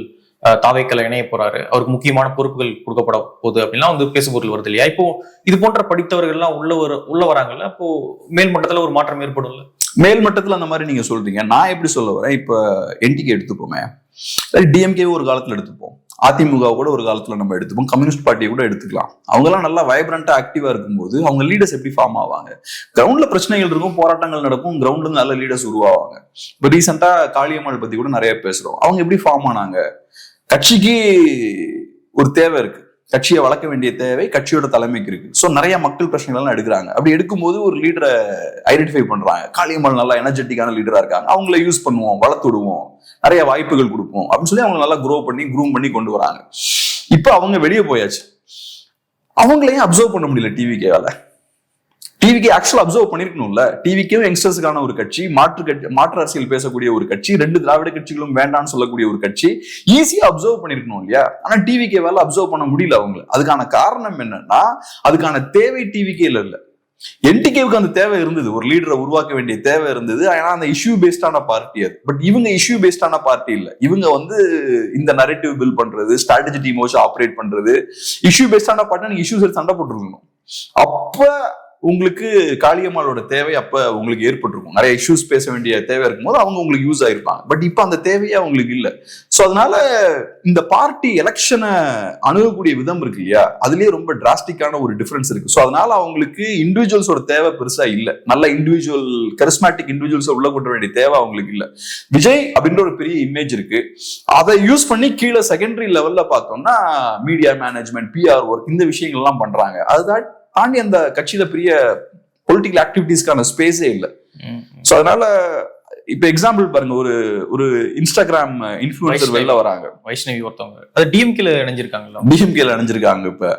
தாவைக்கலை இணைய போறாரு. அவருக்கு முக்கியமான பொறுப்புகள் கொடுக்கப்பட போகுது அப்படின்லாம் வந்து பேசுபொருள் வருது இல்லையா? இப்போ இது போன்ற படித்தவர்கள்லாம் உள்ள வர உள்ள வராங்கல்ல? அப்போ மேல்மட்டத்தில் ஒரு மாற்றம் ஏற்படும்ல? மேல் மட்டத்தில் அந்த மாதிரி நீங்க சொல்றீங்க. நான் எப்படி சொல்ல வரேன்? இப்ப என்டிகே எடுத்துப்போமே. டிஎம்கே ஒரு காலத்துல எடுத்துப்போம். அதிமுக கூட ஒரு காலத்துல நம்ம எடுத்துப்போம். கம்யூனிஸ்ட் பார்ட்டியை கூட எடுத்துக்கலாம். அவங்கெல்லாம் நல்லா வைப்ரண்டா ஆக்டிவா இருக்கும்போது அவங்க லீடர்ஸ் எப்படி ஃபார்ம் ஆவாங்க? கிரவுண்ட்ல பிரச்சனைகள் இருக்கும் போராட்டங்கள் நடக்கும் கிரவுண்ட்ல நல்ல லீடர்ஸ் உருவாவாங்க. இப்ப ரீசெண்டா காளியம்மாள் பத்தி கூட நிறைய பேசுறோம். அவங்க எப்படி ஃபார்ம் ஆனாங்க? கட்சிக்கு ஒரு தேவை இருக்கு. கட்சியை வளர்க்க வேண்டிய தேவை கட்சியோட தலைமைக்கு இருக்கு. ஸோ நிறைய மக்கள் பிரச்சனைகள் எல்லாம் எடுக்கிறாங்க. அப்படி எடுக்கும்போது ஒரு லீடரை ஐடென்டிஃபை பண்றாங்க. காளியம்மாள் நல்லா எனர்ஜெட்டிக்கான லீடரா இருக்காங்க. அவங்கள யூஸ் பண்ணுவோம் வளர்த்து விடுவோம். நிறைய வாய்ப்புகள் கொடுப்போம். அப்படின்னு சொல்லி அவங்க நல்லா க்ரோ பண்ணி க்ரூம் பண்ணி கொண்டு வராங்க. இப்போ அவங்க வெளியே போயாச்சு. அவங்களையும் அப்சர்வ் பண்ண முடியல டிவிக்கேவால டிவிக்கு ஆக்சுவலா அப்சர்வ் பண்ணிருக்கணும்ல? டிவிக்கும் யங்ஸ்டர்ஸுக்கான ஒரு கட்சி மாற்று கட்சி மாற்று அரசியல் பேசக்கூடிய ஒரு கட்சி ரெண்டு திராவிட கட்சிகளும் வேண்டாம்னு சொல்லக்கூடிய ஒரு கட்சி ஈஸியா அப்சர்வ் பண்ணிருக்கணும் இல்லையா? ஆனா டிவிக்கே வேலை அப்சர்வ் பண்ண முடியல அவங்களுக்கு அதுக்கான காரணம் என்னன்னா அதுக்கான தேவை டிவிக்கேல இல்ல. என்டிகேவுக்கு அந்த தேவை இருந்தது. ஒரு லீடரை உருவாக்க வேண்டிய தேவை இருந்தது. ஏன்னா அந்த இஷ்யூ பேஸ்டான பார்ட்டி அது. பட் இவங்க இஷ்யூ பேஸ்டான பார்ட்டி இல்ல. இவங்க வந்து இந்த நரேட்டிவ் பில் பண்றது ஸ்ட்ராட்டஜி டீம் வச்சு ஆப்ரேட் பண்றது இஷ்யூ பேஸ்டான பார்ட்டி இஷ்யூஸ் சண்டை போட்டுருக்கணும். அப்ப உங்களுக்கு காளியம்மாளோட தேவை அப்ப உங்களுக்கு ஏற்பட்டிருக்கும். நிறைய இஷ்யூஸ் பேச வேண்டிய தேவை இருக்கும்போது அவங்க உங்களுக்கு யூஸ் ஆயிருப்பாங்க. பட் இப்ப அந்த தேவையே அவங்களுக்கு இல்லை. ஸோ அதனால இந்த பார்ட்டி எலெக்ஷனை அணுகக்கூடிய விதம் இருக்கு இல்லையா? அதுலயே ரொம்ப டிராஸ்டிக்கான ஒரு டிஃபரன்ஸ் இருக்கு. ஸோ அதனால அவங்களுக்கு இண்டிவிஜுவல்ஸோட தேவை பெருசா இல்லை. நல்ல இண்டிவிஜுவல் கரிஸ்மேட்டிக் இண்டிவிஜுவல்ஸ் உள்ள கொண்டு வேண்டிய தேவை அவங்களுக்கு இல்லை. விஜய் அப்படின்ற ஒரு பெரிய இமேஜ் இருக்கு. அதை யூஸ் பண்ணி கீழே செகண்டரி லெவல்ல பார்த்தோம்னா மீடியா மேனேஜ்மெண்ட் பிஆர் ஒர்க் இந்த விஷயங்கள்லாம் பண்றாங்க. அதுதான் தாண்டி அந்த கட்சியில பெரிய பொலிட்டிக்கல் ஆக்டிவிட்டீஸ்க்கான ஸ்பேஸே இல்லை. ஸோ அதனால இப்ப எக்ஸாம்பிள் பாருங்க ஒரு ஒரு இன்ஸ்டாகிராம் இன்ஃபுளுசர் வெளில வராங்க. வைஷ்ணவி ஒருத்தவங்க. அது டிஎம்கேல இணைஞ்சிருக்காங்கல்ல டிஎம்கேல அணிஞ்சிருக்காங்க இப்ப.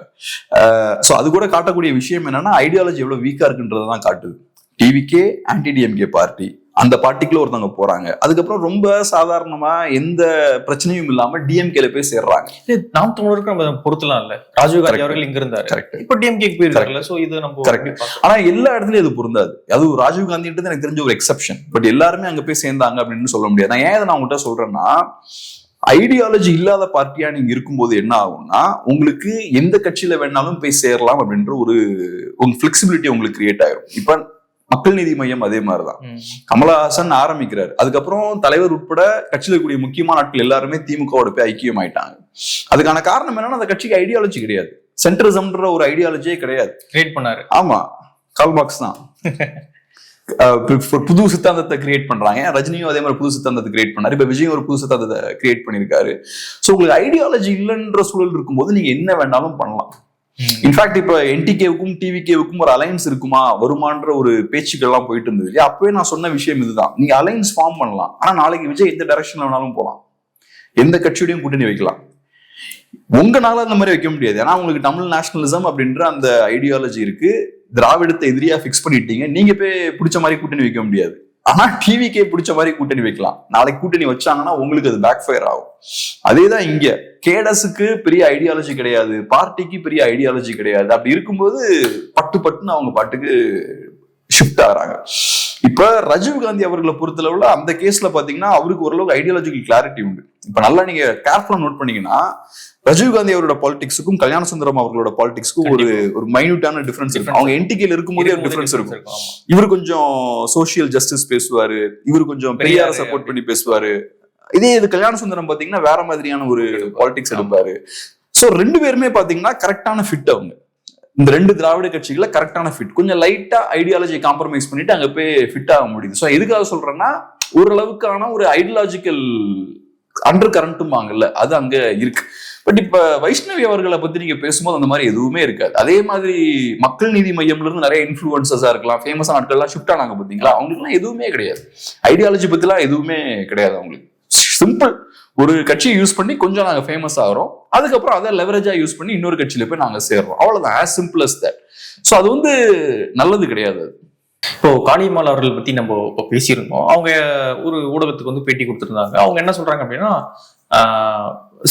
ஸோ அது கூட காட்டக்கூடிய விஷயம் என்னன்னா ஐடியாலஜி எவ்வளவு வீக்கா இருக்குன்றதை தான் காட்டுது. டிவிகே ஆன்டி டிஎம்கே பார்ட்டி அந்த பார்ட்டிக்குள்ள ஒருத்தவங்க போறாங்க. அதுக்கப்புறம் ரொம்ப சாதாரணமா எந்த பிரச்சனையும் இல்லாம டிஎம்கேல போய் சேர்றாங்க. நாம் தமிழருக்கு நம்ம பொறுத்தலாம் இல்ல. ராஜீவ் காந்தி Correct. அவர்கள் இங்க இருந்தாரு கரெக்ட் இப்ப டிஎம்கே போயிருக்காங்கல்ல சோ இது நம்ம பார்க்கணும்? ஆனா எல்லா இடத்துலயும் இது பொருந்தாது. அது ராஜீவ் காந்தின்றது எனக்கு தெரிஞ்ச ஒரு எக்ஸெப்ஷன் பட் எல்லாருமே அங்க போய் சேர்ந்தாங்க அப்படின்னு சொல்ல முடியாது. நான் ஏன் இதை நான் உங்ககிட்ட சொல்றேன்னா ஐடியாலஜி இல்லாத பார்ட்டியா நீங்க இருக்கும்போது என்ன ஆகும்னா உங்களுக்கு எந்த கட்சியில வேணாலும் போய் சேரலாம் அப்படின்ற ஒரு உங்க ஃபிளெக்சிபிலிட்டி உங்களுக்கு கிரியேட் ஆயிரும். இப்ப மக்கள் நீதி மையம் அதே மாதிரிதான். கமலஹாசன் ஆரம்பிக்கிறாரு. அதுக்கப்புறம் தலைவர் உட்பட கட்சியில் இருக்கக்கூடிய முக்கியமான ஆட்கள் எல்லாருமே திமுகவோட போய் ஐக்கியம் ஆயிட்டாங்க. அதுக்கான காரணம் என்னன்னா அந்த கட்சிக்கு ஐடியாலஜி கிடையாது. சென்ட்ரிசம்ன்ற ஒரு ஐடியாலஜியே கிடையாது. கிரியேட் பண்ணாரு. ஆமா. கால்பாக்ஸ் தான். புது சித்தாந்தத்தை கிரியேட் பண்றாங்க. ரஜினியும் அதே மாதிரி புது சித்தாந்தத்தை கிரியேட் பண்ணாரு. இப்ப விஜயும் ஒரு புது சித்தாந்தத்தை கிரியேட் பண்ணிருக்காரு சோ உங்களுக்கு ஐடியாலஜி இல்லைன்ற சூழல் இருக்கும்போது நீங்க என்ன வேணாலும் பண்ணலாம். இன்ஃபேக்ட் இப்ப என்டிகேவுக்கும் டிவிகேவுக்கும் ஒரு அலைன்ஸ் இருக்குமா வருமான்ற ஒரு பேச்சுக்கள் எல்லாம் போயிட்டு இருந்தது இல்லையா? அப்பவே நான் சொன்ன விஷயம் இதுதான். நீங்க அலைன்ஸ் ஃபார்ம் பண்ணலாம். ஆனா நாளைக்கு விஜய் எந்த டைரக்ஷன்ல வேணாலும் போகலாம் எந்த கட்சியோடையும் கூட்டணி வைக்கலாம். உங்களால அந்த மாதிரி வைக்க முடியாது. ஏன்னா உங்களுக்கு தமிழ் நேஷனலிசம் அப்படின்ற அந்த ஐடியாலஜி இருக்கு. திராவிடத்தை எதிரியா பிக்ஸ் பண்ணிட்டீங்க. நீங்க போய் பிடிச்ச மாதிரி கூட்டணி வைக்க முடியாது. ஆனா டிவிக்கே பிடிச்ச மாதிரி கூட்டணி வைக்கலாம். நாளைக்கு கூட்டணி வச்சாங்கன்னா உங்களுக்கு அது பேக் ஃபயர் ஆகும். அதேதான் இங்க. கேடஸுக்கு பெரிய ஐடியாலஜி கிடையாது. பார்ட்டிக்கு பெரிய ஐடியாலஜி கிடையாது. அப்படி இருக்கும்போது பட்டு பட்டுன்னு அவங்க பாட்டுக்கு ஷிஃப்ட் ஆகுறாங்க. இப்ப ராஜீவ் காந்தி அவர்களை பொறுத்தளவுல அந்த கேஸ்ல பாத்தீங்கன்னா அவருக்கு ஓரளவுக்கு ஐடியாலஜிக்கல் கிளாரிட்டி உண்டு. இப்ப நல்லா நீங்க கேர்ஃபுல்லா நோட் பண்ணீங்கன்னா ராஜீவ் காந்தி அவரோட பாலிடிக்ஸுக்கும் கல்யாண சுந்தரம் அவர்களோட பாலிடிக்ஸ்க்கும் ஒரு ஒரு மைன்யூட்டான டிஃபரன்ஸ் இருக்கும். அவங்க என்டிகேல இருக்கும்போதே ஒரு டிஃபரன்ஸ் இருக்கும். இவர் கொஞ்சம் சோஷியல் ஜஸ்டிஸ் பேசுவாரு. இவர் கொஞ்சம் பெரியார பெரியாரு சப்போர்ட் பண்ணி பேசுவாரு. இதே இது கல்யாண சுந்தரம் பாத்தீங்கன்னா வேற மாதிரியான ஒரு பாலிடிக்ஸ் எடுப்பாரு. சோ ரெண்டு பேருமே பாத்தீங்கன்னா கரெக்டான ஃபிட் அவங்க. இந்த ரெண்டு திராவிட கட்சிகளை கரெக்டான ஃபிட் கொஞ்சம் லைட்டா ஐடியாலஜி காம்ப்ரமைஸ் பண்ணிட்டு அங்க போய் ஃபிட் ஆக முடியுது. சோ எதுக்காக சொல்றேன்னா ஓரளவுக்கான ஒரு ஐடியாலஜிக்கல் அண்டர் கரண்ட்டும்பாங்கல்ல அது அங்க இருக்கு. பட் இப்ப வைஷ்ணவி அவர்களை பத்தி நீங்க பேசும்போது அந்த மாதிரி எதுவுமே இருக்காது. அதே மாதிரி மக்கள் நீதி மையம்ல இருந்து நிறைய இன்ஃபுளுசஸா இருக்கலாம் ஃபேமஸான ஆட்கள்லாம் ஷிஃப்ட் ஆனாங்க பாத்தீங்களா? அவங்களுக்குலாம் எதுவுமே கிடையாது. ஐடியாலஜி பத்திலாம் எதுவுமே கிடையாது அவங்களுக்கு. சிம்பிள் ஒரு கட்சியை யூஸ் பண்ணி கொஞ்சம் நாங்கள் ஃபேமஸ் ஆகிறோம். அதுக்கப்புறம் அதை லெவரேஜா யூஸ் பண்ணி இன்னொரு கட்சியில போய் நாங்கள் சேர்றோம். அவ்வளோதான் as simple as that so அது வந்து நல்லது கிடையாது அது. இப்போ காளியம்மாள் அவர்கள் பத்தி நம்ம இப்போ பேசியிருந்தோம். அவங்க ஒரு ஊடகத்துக்கு வந்து பேட்டி கொடுத்துருந்தாங்க. அவங்க என்ன சொல்றாங்க அப்படின்னா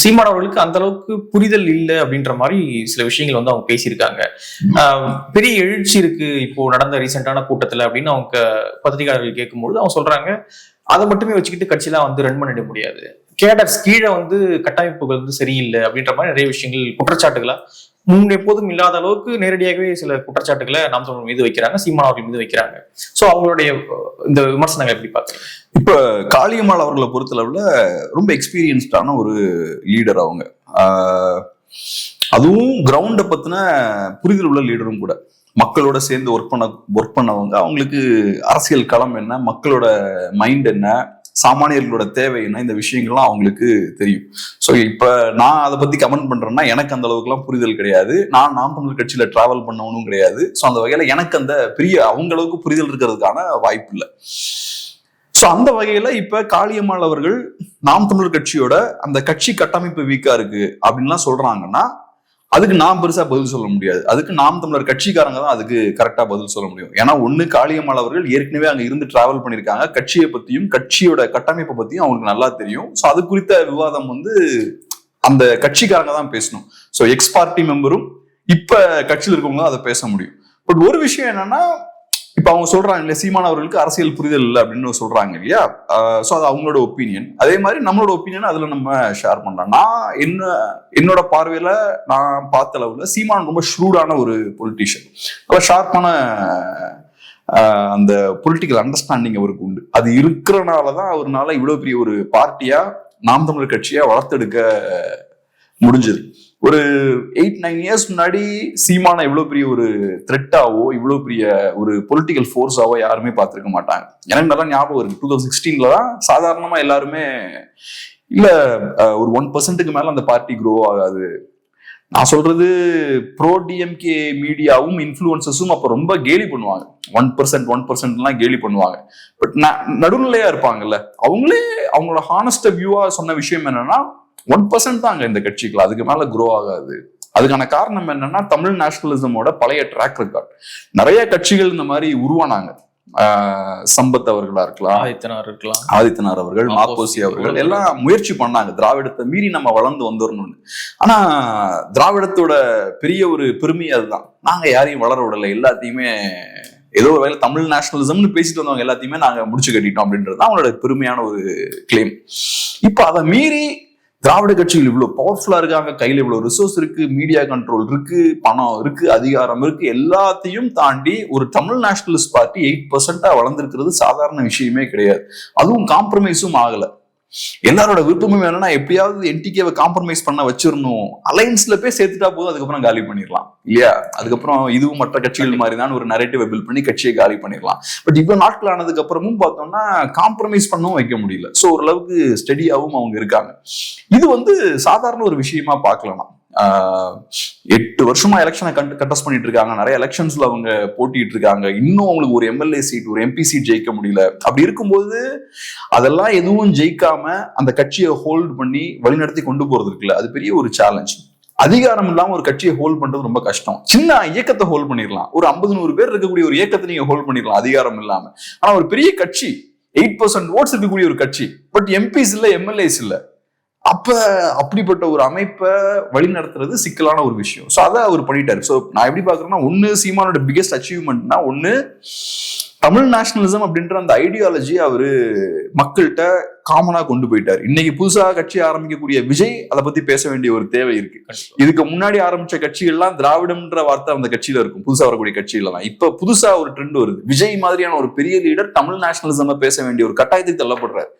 சீமான் அவர்களுக்கு அந்த அளவுக்கு புரிதல் இல்லை அப்படின்ற மாதிரி சில விஷயங்கள் வந்து அவங்க பேசியிருக்காங்க. பெரிய எழுச்சி இருக்கு இப்போ நடந்த ரீசெண்டான கூட்டத்துல அப்படின்னு அவங்க பத்திரிகையாளர்கள் கேட்கும்பொழுது அவங்க சொல்றாங்க அதை மட்டுமே வச்சுக்கிட்டு கட்சியெல்லாம் வந்து ரன் பண்ணிட முடியாது. கேடர்ஸ் கீழே வந்து கட்டமைப்புகள் வந்து சரியில்லை அப்படின்ற மாதிரி நிறைய விஷயங்கள் குற்றச்சாட்டுகளா? முன் எப்போதும் இல்லாத அளவுக்கு நேரடியாகவே சில குற்றச்சாட்டுகளை நாம் தமிழ் மீது வைக்கிறாங்க சீமான் அவர்கள் மீது வைக்கிறாங்க. ஸோ அவங்களுடைய இந்த விமர்சனங்கள் எப்படி பாக்குறீங்க இப்போ காளியம்மாள் அவர்களை பொறுத்தளவில் ரொம்ப எக்ஸ்பீரியன்ஸ்டான ஒரு லீடர் அவங்க. அதுவும் கிரவுண்டை பற்றின புரிதல் உள்ள லீடரும் கூட. மக்களோட சேர்ந்து ஒர்க் பண்ண ஒர்க் பண்ணவங்க. அவங்களுக்கு அரசியல் களம் என்ன? மக்களோட மைண்ட் என்ன? சாமானியர்களோட தேவை என்ன இந்த விஷயங்கள்லாம் அவங்களுக்கு தெரியும். ஸோ இப்போ நான் அதை பத்தி கமெண்ட் பண்றேன்னா எனக்கு அந்த அளவுக்குலாம் புரிதல் கிடையாது. நான் நாம் தமிழர் கட்சியில டிராவல் பண்ணவனும் கிடையாது. ஸோ அந்த வகையில எனக்கு அந்த பெரிய அவங்க அளவுக்கு புரிதல் இருக்கிறதுக்கான வாய்ப்பு இல்லை. ஸோ அந்த வகையில இப்ப காளியம்மாள் அவர்கள் நாம் தமிழர் கட்சியோட அந்த கட்சி கட்டமைப்பு வீக்கா இருக்கு அப்படின்லாம் சொல்றாங்கன்னா அதுக்கு நான் பெருசா பதில் சொல்ல முடியாது. அதுக்கு நாம் தமிழர் கட்சிக்காரங்க தான் அதுக்கு கரெக்டா பதில் சொல்ல முடியும். ஏன்னா ஒண்ணு காளியம்மாள் அவர்கள் ஏற்கனவே அங்க இருந்து டிராவல் பண்ணியிருக்காங்க. கட்சியை பத்தியும் கட்சியோட கட்டமைப்பை பத்தியும் அவங்களுக்கு நல்லா தெரியும். ஸோ அது குறித்த விவாதம் வந்து அந்த கட்சிக்காரங்க தான் பேசணும். ஸோ எக்ஸ் பார்ட்டி மெம்பரும் இப்ப கட்சியில் இருக்கவங்க அதை பேச முடியும். பட் ஒரு விஷயம் என்னன்னா இப்ப அவங்க சொல்றாங்க இல்லையா சீமான் அவர்களுக்கு அரசியல் புரிதல் இல்லை அப்படின்னு சொல்றாங்க இல்லையா? ஸோ அது அவங்களோட ஒப்பீனியன் அதே மாதிரி நம்மளோட ஒப்பீனியன் அதுல நம்ம ஷேர் பண்ணலாம் நான் என்ன என்னோட பார்வையில நான் பார்த்த அளவுல சீமான் ரொம்ப ஷ்ரூடான ஒரு பொலிட்டிஷியன் ரொம்ப ஷார்ப்பான அந்த பொலிட்டிக்கல் அண்டர்ஸ்டாண்டிங் அவருக்கு உண்டு. அது இருக்கிறனால தான் அவர்னால இவ்வளோ பெரிய ஒரு பார்ட்டியா நாம் தமிழர் கட்சியா வளர்த்தெடுக்க முடிஞ்சது. ஒரு எயிட் நைன் இயர்ஸ் முன்னாடி சீமான இவ்வளோ பெரிய ஒரு த்ரெட்டாவோ இவ்வளோ பெரிய ஒரு பொலிட்டிக்கல் ஃபோர்ஸாவோ யாருமே பார்த்துருக்க மாட்டாங்க. எனக்கு நல்லா ஞாபகம் இருக்கு டூ தௌசண்ட் சிக்ஸ்டீன்ல தான் சாதாரணமாக எல்லாருமே இல்லை ஒரு ஒன் பர்சன்ட்டுக்கு மேலே அந்த பார்ட்டி க்ரோ ஆகாது. நான் சொல்றது ப்ரோ டிஎம்கே மீடியாவும் இன்ஃப்ளூயன்சஸும் அப்போ ரொம்ப கேலி பண்ணுவாங்க. ஒன் பர்சன்ட் ஒன் பர்சன்ட்லாம் கேலி பண்ணுவாங்க. பட் நடுநிலையா இருப்பாங்கல்ல. அவங்களே அவங்களோட ஹானஸ்ட வியூவா சொன்ன விஷயம் என்னன்னா ஒன் பர்சன்ட் தான் அங்க இந்த கட்சிகள். அதுக்கு மேல க்ரோ ஆகாது. அதுக்கான காரணம் என்னன்னா தமிழ் நேஷனலிசமோட பழைய ட்ராக் ரெக்கார்ட் நிறைய கட்சிகள் இந்த மாதிரி உருவானாங்க. சம்பத் அவர்களா இருக்கலாம் ஆதித்தனார் இருக்கலாம். ஆதித்தனார் அவர்கள் மாப்போசி மாப்போசி அவர்கள் எல்லாம் முயற்சி பண்ணாங்க. திராவிடத்தை மீறி நம்ம வளர்ந்து வந்துடணும்னு ஆனா திராவிடத்தோட பெரிய ஒரு பெருமை அதுதான். நாங்க யாரையும் வளர விடல. எல்லாத்தையுமே ஏதோ ஒரு வேலை தமிழ் நேஷனலிசம்னு பேசிட்டு வந்தவங்க எல்லாத்தையுமே நாங்க முடிச்சு கட்டிட்டோம் அப்படின்றது தான் அவங்களோட பெருமையான ஒரு கிளைம் இப்ப அதை மீறி திராவிட கட்சிகள் இவ்வளவு பவர்ஃபுல்லா இருக்காங்க. கையில இவ்வளவு ரிசோர்ஸ் இருக்கு மீடியா கண்ட்ரோல் இருக்கு பணம் இருக்கு அதிகாரம் இருக்கு. எல்லாத்தையும் தாண்டி ஒரு தமிழ் நேஷனலிஸ்ட் பார்ட்டி எயிட் பர்சன்டா வளர்ந்துருக்கிறது சாதாரண விஷயமே கிடையாது. அதுவும் காம்ப்ரமைஸும் ஆகல. எல்லாரோட விருப்பமும் என்னன்னா எப்படியாவது என்டிகேவை காம்ப்ரமைஸ் பண்ண வச்சிடணும் அலைன்ஸ்ல போய் சேர்த்துட்டா போதும் அதுக்கப்புறம் காலி பண்ணிடலாம் இல்லையா? அதுக்கப்புறம் இதுவும் மற்ற கட்சிகள் மாதிரி தான் ஒரு நரேட்டிவ் பில்ட் பண்ணி கட்சியை காலி பண்ணிடலாம் பட் இவ்வளவு நாட்கள் ஆனதுக்கு அப்புறமும் பார்த்தோம்னா காம்ப்ரமைஸ் பண்ணவும் வைக்க முடியல. ஸோ ஓரளவுக்கு ஸ்டெடியாவும் அவங்க இருக்காங்க. இது வந்து சாதாரண ஒரு விஷயமா பார்க்கலாம்? எட்டு வருஷமா எலெக்ஷனை கண்டஸ்ட் பண்ணிட்டு இருக்காங்க. நிறைய எலெக்ஷன்ஸ்ல அவங்க போட்டிட்டு இருக்காங்க. இன்னும் அவங்களுக்கு ஒரு எம்எல்ஏ சீட் ஒரு எம்பி சீட் ஜெயிக்க முடியல. அப்படி இருக்கும்போது அதெல்லாம் எதுவும் ஜெயிக்காம அந்த கட்சியை ஹோல்ட் பண்ணி வழிநடத்தி கொண்டு போறது இருக்குல்ல. அது பெரிய ஒரு சேலஞ்ச் அதிகாரம் இல்லாம ஒரு கட்சியை ஹோல்ட் பண்றது ரொம்ப கஷ்டம். சின்ன இயக்கத்தை ஹோல்ட் பண்ணிடலாம். ஒரு ஐம்பது நூறு பேர் இருக்கக்கூடிய ஒரு இயக்கத்தை நீங்க ஹோல்ட் பண்ணிடலாம் அதிகாரம் இல்லாம. ஆனா ஒரு பெரிய கட்சி எயிட் பர்சன்ட் ஓட்ஸ் இருக்கக்கூடிய ஒரு கட்சி பட் எம்பிஸ் இல்ல எம்எல்ஏஸ் இல்லை. அப்ப அப்படிப்பட்ட ஒரு அமைப்பை வழி நடத்துறது சிக்கலான ஒரு விஷயம். ஸோ அதை அவர் பண்ணிட்டாரு. ஸோ நான் எப்படி பாக்குறேன்னா ஒன்னு சீமானோட பிகெஸ்ட் அச்சீவ்மெண்ட்னா ஒன்னு தமிழ் நேஷனலிசம் அப்படின்ற அந்த ஐடியாலஜி அவரு மக்கள்கிட்ட காமனா கொண்டு போயிட்டார். இன்னைக்கு புதுசா கட்சி ஆரம்பிக்கக்கூடிய விஜய் அதை பத்தி பேச வேண்டிய ஒரு தேவை இருக்கு. இதுக்கு முன்னாடி ஆரம்பிச்ச கட்சிகள்லாம் திராவிடம்ன்ற வார்த்தை அந்த கட்சியில இருக்கும். புதுசா வரக்கூடிய தான் இப்ப புதுசா ஒரு ட்ரெண்ட் வருது. விஜய் மாதிரியான ஒரு பெரிய லீடர் தமிழ் நேஷனலிசம் பேச வேண்டிய ஒரு கட்டாயத்துக்கு தள்ளப்படுறாரு.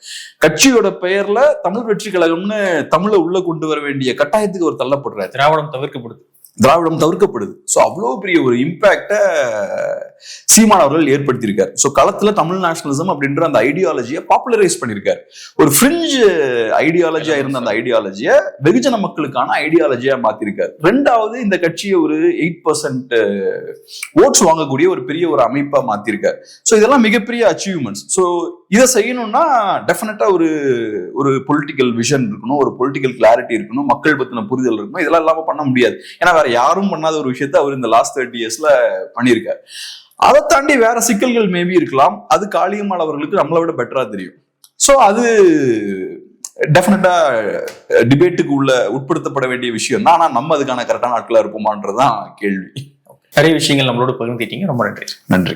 கட்சியோட பெயர்ல தமிழ் வெற்றி கழகம்னு தமிழை உள்ள கொண்டு வர வேண்டிய கட்டாயத்துக்கு அவர் தள்ளப்படுறாரு. திராவிடம் தவிர்க்கப்படுது. திராவிடம் தவிர்க்கப்படுது. ஸோ அவ்வளோ பெரிய ஒரு இம்பேக்டை சீமான் அவர்கள் ஏற்படுத்தியிருக்காரு. ஸோ களத்தில் தமிழ் நேஷனலிசம் அப்படின்ற அந்த ஐடியாலஜியை பாப்புலரைஸ் பண்ணியிருக்காரு. ஒரு ஃப்ரிஞ்ச் ஐடியாலஜியாக இருந்த அந்த ஐடியாலஜியை வெகுஜன மக்களுக்கான ஐடியாலஜியாக மாத்திருக்காரு. ரெண்டாவது இந்த கட்சியை ஒரு எயிட் பர்சன்ட் ஓட்ஸ் வாங்கக்கூடிய ஒரு பெரிய ஒரு அமைப்பாக மாத்திருக்காரு. ஸோ இதெல்லாம் மிகப்பெரிய அச்சீவ்மெண்ட்ஸ் ஸோ இதை செய்யணும்னா டெஃபினட்டா ஒரு ஒரு பொலிட்டிக்கல் விஷன் இருக்கணும் ஒரு பொலிட்டிக்கல் கிளாரிட்டி இருக்கணும் மக்கள் பத்தின புரிதல் இருக்கணும். இதெல்லாம் இல்லாம பண்ண முடியாது. ஏன்னா வேற யாரும் பண்ணாத ஒரு விஷயத்த அவர் இந்த லாஸ்ட் தேர்ட்டி இயர்ஸ்ல பண்ணியிருக்காரு. அதை தாண்டி வேற சிக்கல்கள் மேபி இருக்கலாம். அது காளியம்மாள் அவர்களுக்கு நம்மளை விட பெட்டரா தெரியும். ஸோ அது டெஃபினட்டா டிபேட்டுக்கு உள்ள உட்படுத்தப்பட வேண்டிய விஷயம் தான். ஆனா நம்ம அதுக்கான கரெக்டான ஆட்களா இருப்போமான்றதுதான் கேள்வி. நிறைய விஷயங்கள் நம்மளோட பகிர்ந்துட்டீங்க ரொம்ப நன்றி. நன்றி.